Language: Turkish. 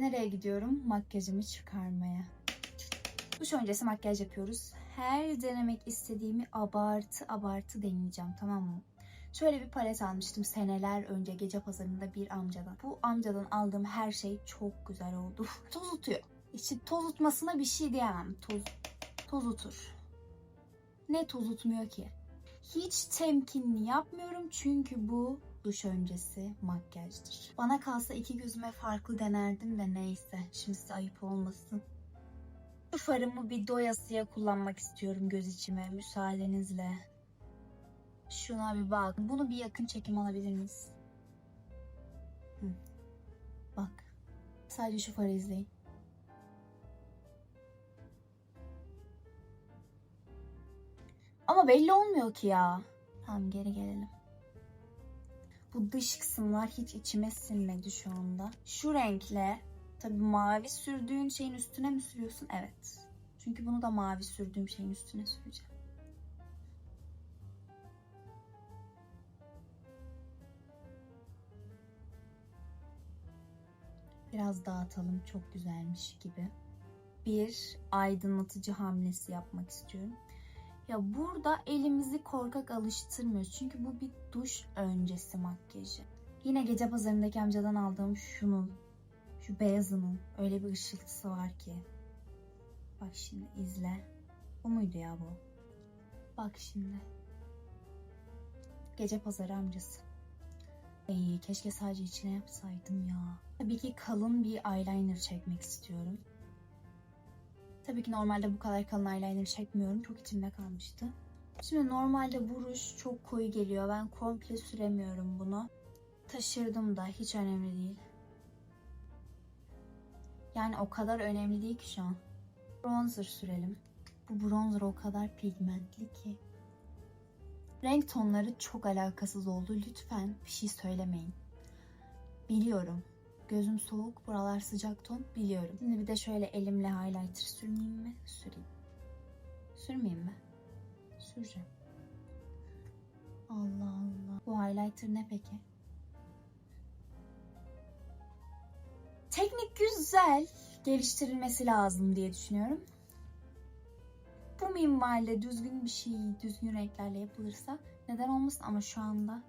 Nereye gidiyorum? Makyajımı çıkarmaya. Duş öncesi makyaj yapıyoruz. Her denemek istediğimi abartı abartı deneyeceğim tamam mı? Şöyle bir palet almıştım seneler önce gece pazarında bir amcadan. Bu amcadan aldığım her şey çok güzel oldu. Tozutuyor. İçi tozutmasına bir şey diyemem. Toz, tozutur. Ne tozutmuyor ki? Hiç temkinli yapmıyorum çünkü bu duş öncesi makyajdır. Bana kalsa iki gözüme farklı denerdim de neyse. Şimdi size ayıp olmasın. Şu farımı bir doyasıya kullanmak istiyorum göz içime müsaadenizle. Şuna bir bak. Bunu bir yakın çekim alabilir miyiz? Hı. Bak. Sadece şu farı izleyin. Ama belli olmuyor ki ya. Tamam geri gelelim. Bu dış kısımlar hiç içime sinmedi şu anda. Şu renkle tabii mavi sürdüğün şeyin üstüne mi sürüyorsun? Evet. Çünkü bunu da mavi sürdüğüm şeyin üstüne süreceğim. Biraz dağıtalım çok güzelmiş gibi. Bir aydınlatıcı hamlesi yapmak istiyorum. Ya burada elimizi korkak alıştırmıyoruz. Çünkü bu bir duş öncesi makyajı. Yine gece pazarındaki amcadan aldığım şunun, şu beyazının öyle bir ışıltısı var ki. Bak şimdi izle. Bu muydu ya bu? Bak şimdi. Gece pazarı amcası. Ay, keşke sadece içine yapsaydım ya. Tabii ki kalın bir eyeliner çekmek istiyorum. Tabii ki normalde bu kadar kalın eyeliner çekmiyorum. Çok içimde kalmıştı. Şimdi normalde bu ruj çok koyu geliyor. Ben komple süremiyorum bunu. Taşırdım da hiç önemli değil. Yani o kadar önemli değil ki şu an. Bronzer sürelim. Bu bronzer o kadar pigmentli ki. Renk tonları çok alakasız oldu. Lütfen bir şey söylemeyin. Biliyorum. Gözüm soğuk, buralar sıcak ton biliyorum. Şimdi bir de şöyle elimle highlighter sürmeyeyim mi? Süreyim. Sürmeyeyim mi? Süreceğim. Allah Allah. Bu highlighter ne peki? Teknik güzel. Geliştirilmesi lazım diye düşünüyorum. Bu minvalde düzgün bir şey, düzgün renklerle yapılırsa neden olmasın ama şu anda